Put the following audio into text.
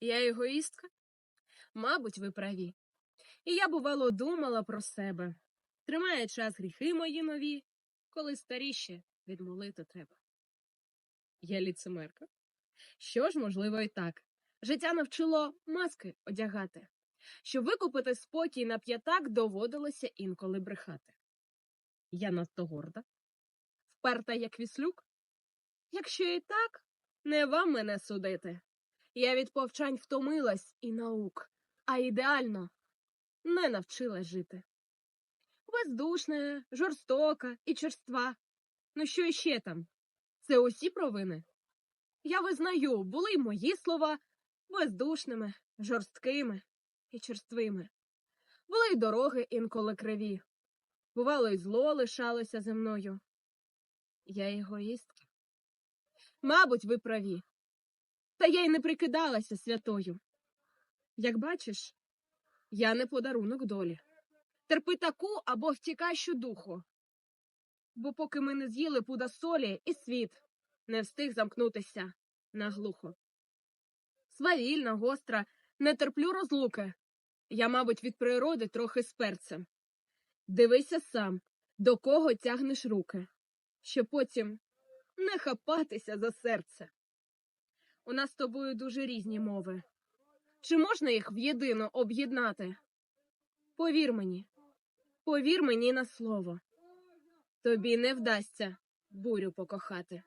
Я егоїстка? Мабуть, ви праві. І я, бувало, думала про себе. Тримає час гріхи мої нові, коли старіше відмолити треба. Я ліцемерка. Що ж, можливо, і так. Життя навчило маски одягати. Щоб викупити спокій на п'ятак, доводилося інколи брехати. Я надто горда, вперта, як віслюк. Якщо і так, не вам мене судити. Я від повчань втомилась і наук, а ідеально не навчилась жити. Бездушна, жорстока і черства. Ну що іще там? Це усі провини? Я визнаю, були й мої слова бездушними, жорсткими і черствими. Були й дороги інколи криві. Бувало, й зло лишалося зі мною. Я егоїстка. Мабуть, ви праві. Та я й не прикидалася святою. Як бачиш, я не подарунок долі. Терпи таку або втікай щодуху. Бо поки ми не з'їли пуда солі, і світ не встиг замкнутися наглухо. Свавільна, гостра, не терплю розлуки. Я, мабуть, від природи трохи з перцем. Дивися сам, до кого тягнеш руки, щоб потім не хапатися за серце. У нас з тобою дуже різні мови. Чи можна їх в єдину об'єднати? Повір мені, повір мені на слово. Тобі не вдасться бурю покохати.